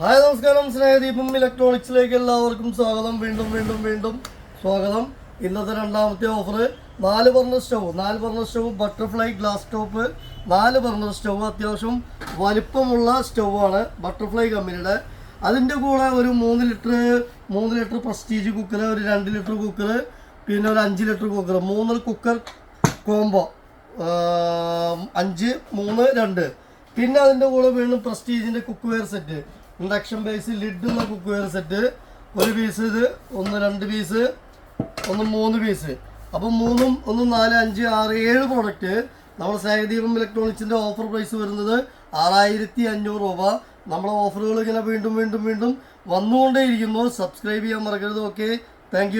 Hi നമസ്കാരം. സ്നേഹദീപം ഇലക്ട്രോണിക്സിലേക്ക് എല്ലാവർക്കും സ്വാഗതം. വീണ്ടും വീണ്ടും വീണ്ടും സ്വാഗതം. ഇന്നത്തെ രണ്ടാമത്തെ ഓഫർ നാല് ബർണർ സ്റ്റവ് നാല് burner stove butterfly glass top നാല് ബർണർ സ്റ്റവ് അത്യാവശ്യം വലിപ്പമുള്ള സ്റ്റവാണ് ബട്ടർഫ്ലൈ കമ്പനിയുടെ. അതിന്റെ കൂടെ ഒരു മൂന്ന് ലിറ്റർ മൂന്ന് ലിറ്റർ പ്രസ്റ്റീജ് കുക്കർ ഒരു രണ്ട് ലിറ്റർ കുക്കർ പിന്നെ ഒരു അഞ്ച് ലിറ്റർ കുക്കർ. മൂന്ന് കുക്കർ കോംബോ. അഞ്ച് മൂന്ന് രണ്ട്. പിന്നെ അതിന്റെ കൂടെ വീണ്ടും പ്രസ്റ്റീജിന്റെ cookware set. Induction base ലിഡുള്ള കുക്ക് വെയർ സെറ്റ് ഒരു പീസ് ഇത് ഒന്ന് രണ്ട് പീസ് ഒന്ന് മൂന്ന് പീസ് അപ്പം മൂന്നും ഒന്ന് നാല് അഞ്ച് ആറ് ഏഴ് പ്രോഡക്റ്റ് നമ്മൾ സ്നേഹദീപം ഇലക്ട്രോണിക്സിന്റെ ഓഫർ പ്രൈസ് വരുന്നത് ആറായിരത്തി അഞ്ഞൂറ് രൂപ. നമ്മളെ ഓഫറുകൾ ഇങ്ങനെ വീണ്ടും വീണ്ടും വീണ്ടും വന്നുകൊണ്ടേയിരിക്കുന്നു. സബ്സ്ക്രൈബ് ചെയ്യാൻ മറക്കരുത് ഓക്കെ താങ്ക്